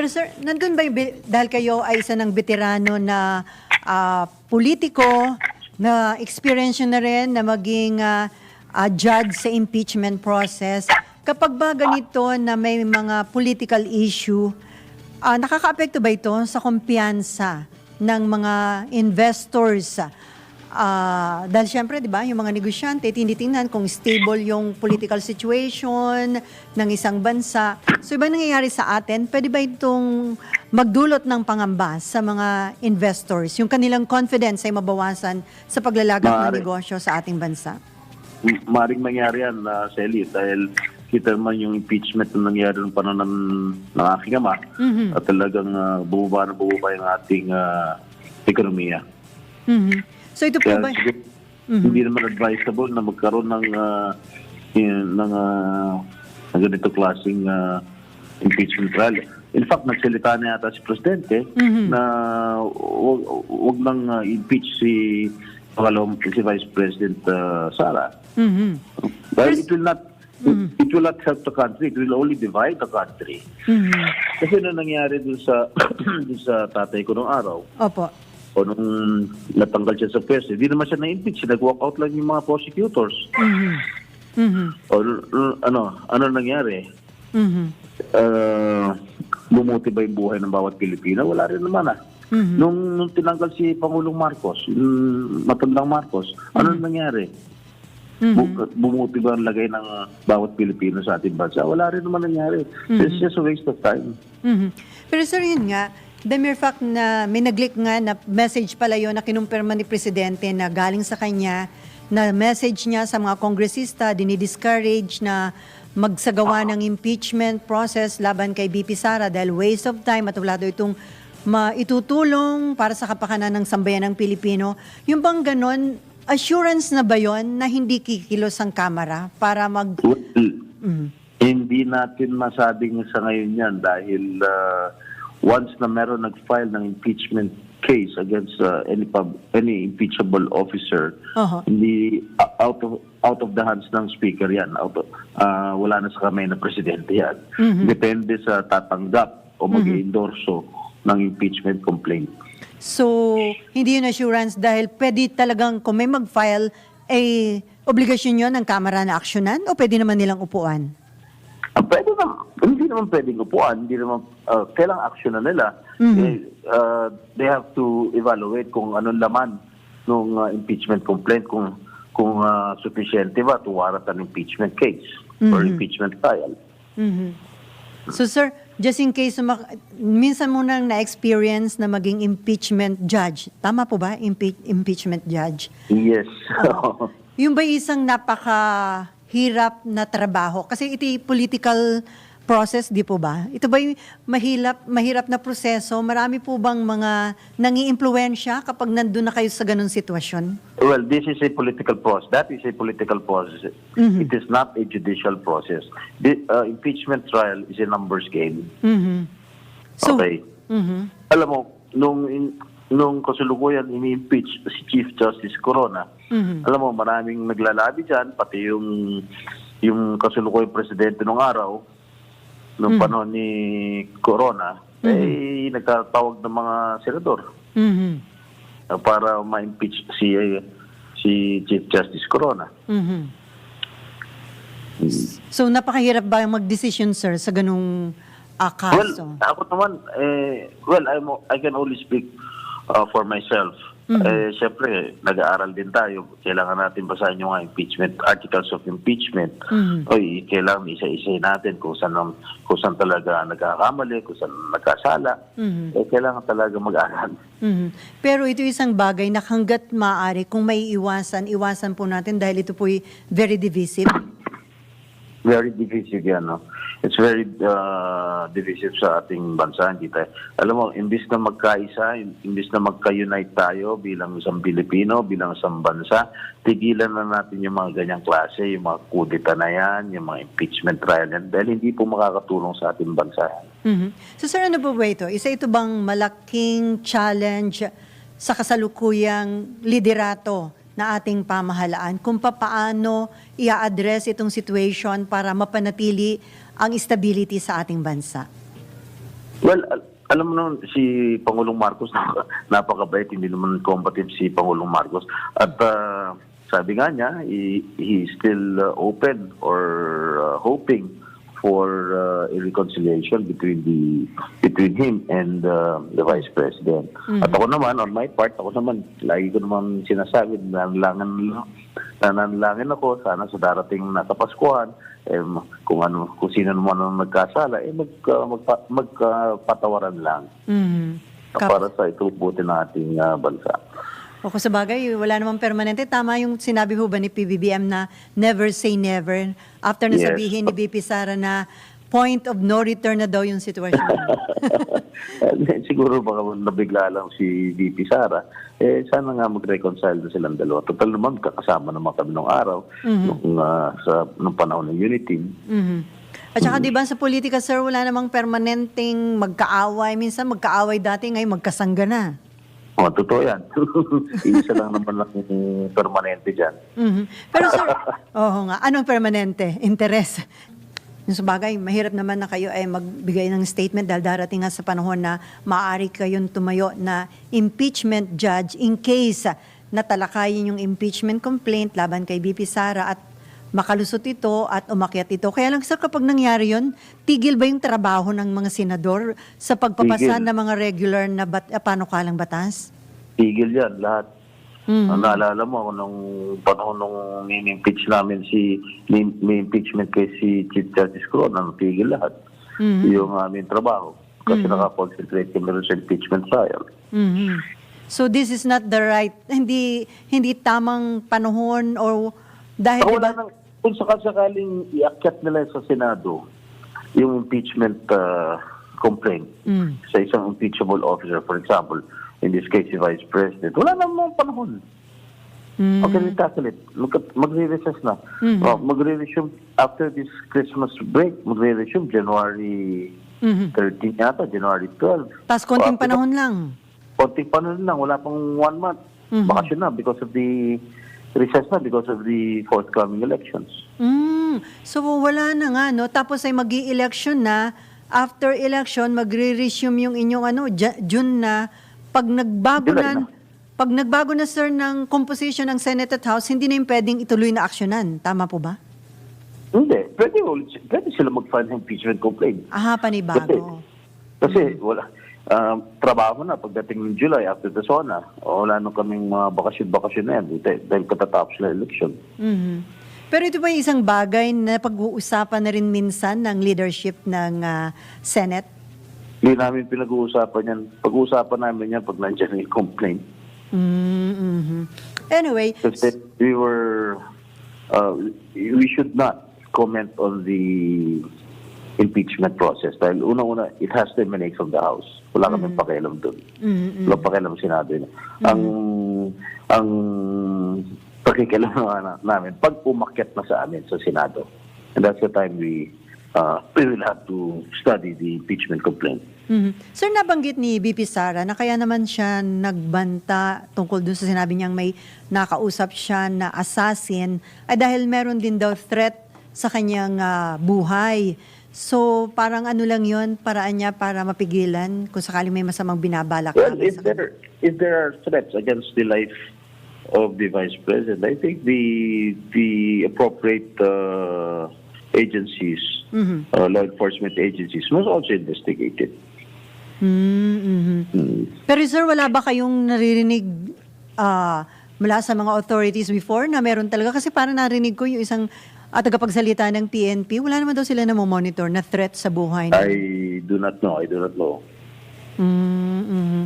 Pero sir, nandun ba yung, dahil kayo ay isa ng veterano na ah, politiko, na experience na rin na maging ah, ah, judge sa impeachment process, kapag ba ganito na may mga political issue, ah, nakaka-apekto ba ito sa kumpiyansa ng mga investors? Ah, dahil syempre, di ba, yung mga negosyante, tinitingnan kung stable yung political situation ng isang bansa. So, iba nangyayari sa atin, pwede ba itong magdulot ng pangamba sa mga investors? Yung kanilang confidence ay mabawasan sa paglalagak ng negosyo sa ating bansa? Maring mangyari yan, uh, Sally, dahil kita naman yung impeachment na nangyari ng panahon ng, ng aking ama at talagang uh, bumaba na bumaba yung ating uh, ekonomiya. Mhm. So, ito po Kaya ba? siguro, hindi naman advisable na magkaroon ng uh, yun- ng, uh, ng ganito klaseng uh, impeachment trial. In fact, nagsalita na yata si Presidente na wag, wag nang uh, impeach si pangalawang si Vice President uh, Sara. Mhm. Dahil it will not it will not help the country. It will only divide the country. Mhm. Kasi na nangyari dun sa dun sa tatay ko nung araw, Opo. O nung natanggal siya sa pwesto, hindi naman siya na-impeach. Nag-walk out lang yung mga prosecutors. Mhm. Mhm. O ano, ano nangyari? Mhm. Uh, bumuti ba yung buhay ng bawat Pilipino? Wala rin naman ah. Mhm. Nung, nung tinanggal si Pangulong Marcos, yung matandang Marcos, ano nangyari? Mhm. Bu- bumuti ba ang lagay ng bawat Pilipino sa ating bansa? Wala rin naman nangyari. It's just a waste of time. Mhm. Pero sir, yun nga, the mere fact na may nag-leak nga na message pala yun na kinumpirma ni Presidente na galing sa kanya, na message niya sa mga kongresista, dinidiscourage na magsagawa ng impeachment process laban kay BP Sara dahil waste of time at wala daw itong maitutulong para sa kapakanan ng sambayan ng Pilipino. Yung bang ganon, assurance na ba yon na hindi kikilos ang kamera para mag... Well, Mhm. Hindi natin masabing sa ngayon yan dahil uh, once na meron nag-file ng impeachment case against uh, any pub, any impeachable officer, Oho. hindi uh, out of out of the hands ng speaker yan. Out of, uh, wala na sa kamay ng presidente yan. Depende sa tatanggap o mag-endorso ng impeachment complaint. So, hindi yun assurance dahil pwede talagang kung may mag-file, eh, obligasyon yun ng Kamara na aksyonan o pwede naman nilang upuan? Ah, pwede naman, hindi naman pwedeng upuan, hindi naman, uh, kailang action na nila. Eh, uh, they have to evaluate kung anong laman ng impeachment complaint, kung kung uh, sufficiente ba to warrant an impeachment case or impeachment trial. Mhm. So, sir, just in case, minsan mo nang na-experience na maging impeachment judge. Tama po ba? Impe- impeachment judge. Yes. Yung ba isang napaka-hirap na trabaho? Kasi ito yung political process, di po ba? Ito ba yung mahirap, mahirap na proseso? Marami po bang mga nangi-impluensya kapag nandun na kayo sa ganun sitwasyon? well, this is a political process. That is a political process. It is not a judicial process. The uh, impeachment trial is a numbers game. Mhm. So, okay. Mhm. alam mo, nung in, nung kasulukuyan ini-impeach si Chief Justice Corona, Mhm. alam mo, maraming naglalabi dyan, pati yung yung kasulukuyang presidente nung araw, nung panahon ni Corona, eh, nagtatawag ng mga senador Mhm. uh, para ma-impeach si si Chief Justice Corona. Mhm. So, napakahirap ba mag-decision, sir, sa ganung Well, kaso? ako naman, eh, well, I'm, I can only speak uh, for myself. Eh, Siyempre, nag-aaral din tayo. Kailangan natin basahin yung mga impeachment, articles of impeachment. Oy, kailangan isa-isa natin kung saan, ang- kung saan talaga nagkakamali, kung saan nagkasala. Eh, kailangan talaga mag-aral. Mhm. Pero ito isang bagay na hanggat maaari, kung may iwasan, iwasan po natin dahil ito po very divisive. Very divisive yan, no? It's very uh, divisive sa ating bansa. Hindi tayo. Alam mo, imbis na magkaisa, imbis na magka-unite tayo bilang isang Pilipino, bilang isang bansa, tigilan na natin yung mga ganyang klase, yung mga kudita na yan, yung mga impeachment trial yan, dahil hindi po makakatulong sa ating bansa. Mhm. So sir, ano po ba ito? Isa ito bang malaking challenge sa kasalukuyang liderato na ating pamahalaan kung papaano i-address itong situation para mapanatili ang stability sa ating bansa? Well, al- alam mo naman, si Pangulong Marcos, nap- napakabait, hindi naman combative si Pangulong Marcos. At ah, sabi nga niya, he, he's still uh, open or uh, hoping for uh, a reconciliation between the between him and uh, the Vice President. At ako naman, on my part, ako naman, lagi ko naman sinasabi, nanlangan, nananalangin ako, sana sa darating na Kapaskuhan, eh, kung ano kung sino naman ang nagkasala eh mag uh, magpa, magkapatawaran lang Mhm. Kap- para sa itubuti ng ating uh, bansa. O kung sa bagay, wala namang permanente. Tama yung sinabi ho ba ni PBBM na never say never. After na Yes. sabihin ni BP Sara na point of no return na daw yung sitwasyon. Eh, Siguro baka nabigla lang si VP Sara, eh sana nga mag-reconcile na silang dalawa. Total naman, kakasama naman kami nung araw, nung, uh, sa, nung panahon ng unity. Mhm. At saka di ba sa politika, sir, wala namang permanenteng magkaaway. Minsan magkaaway dati, ngayon magkasangga na. Oh, totoo yan. Isa lang naman lang yung permanente dyan. Mhm. Pero sir, oo nga, anong permanente? Interes. Yung sa bagay, mahirap naman na kayo ay magbigay ng statement dahil darating nga sa panahon na maaari kayong tumayo na impeachment judge in case natalakayin yung impeachment complaint laban kay BP Sara at makalusot ito at umakyat ito. Kaya lang sir, kapag nangyari yon, tigil ba yung trabaho ng mga senador sa pagpapasa Tigil. ng mga regular na bat, ah, panukalang batas? Tigil yan, lahat. Mhm. Ang naalala mo, nung panahon nung impeach namin si, may, impeachment kay si Chief Justice Corona, natigil lahat. Mhm. Yung aming trabaho. Kasi nakakonsentrate kami sa impeachment trial. Mhm. So this is not the right hindi hindi tamang panahon or dahil Ako diba- wala nang, kung sakasakaling iakyat nila sa Senado yung impeachment uh, complaint Mm. sa isang impeachable officer, for example, in this case, si Vice President, wala namang panahon. Mm. Okay, we tackle it. Mag- magre-recess na. Mhm. Oh, magre-resume after this Christmas break, magre-resume January Mhm. 13 yata, January 12. Tas konting Oh, panahon lang. Konting panahon lang, wala pang one month. Mhm. Bakasyon na because of the recess na because of the forthcoming elections. Mm. So wala na nga no tapos ay magi-election na after election magre-resume yung inyong ano June na pag nagbago July na, na. pag nagbago na sir ng composition ng Senate at House hindi na yung pwedeng ituloy na aksyonan tama po ba? Hindi, pwede, pwede sila mag-file ng impeachment complaint. Aha panibago. Kasi wala, um, trabaho na pagdating ng July after the SONA. O wala nung kaming mga bakasyon-bakasyon na yan dahil- katatapos na election. Mhm. Pero ito ba yung isang bagay na pag-uusapan na rin minsan ng leadership ng ah, Senate? Hindi namin pinag-uusapan yan. Pag-uusapan namin yan pag nandiyan yung complaint. Mm-hmm. Anyway, Kasi we were, uh, we should not comment on the impeachment process dahil unang-una, it has to emanate from the House. Wala kami pakialam doon. mm Wala pakialam Senado yun. Ang, ang pakikialam na namin, pag umakyat na sa amin sa Senado, and that's the time we, uh, we will have to study the impeachment complaint. Mhm. Sir, nabanggit ni BP Sara na kaya naman siya nagbanta tungkol dun sa sinabi niyang may nakausap siya na assassin ay dahil meron din daw threat sa kanyang ah, buhay. So, parang ano lang yon paraan niya para mapigilan kung sakaling may masamang binabalak Well, if there, if there are threats against the life of the Vice President, I think the, the appropriate uh, agencies, Mhm. uh, law enforcement agencies must also investigate it. Mm, mhm. Hmm. Pero sir, wala ba kayong naririnig ah, mula sa mga authorities before na meron talaga? Kasi parang narinig ko yung isang at tagapagsalita ng PNP, wala naman daw sila na monitor na threat sa buhay. I do not know. I do not know. Mm, mhm.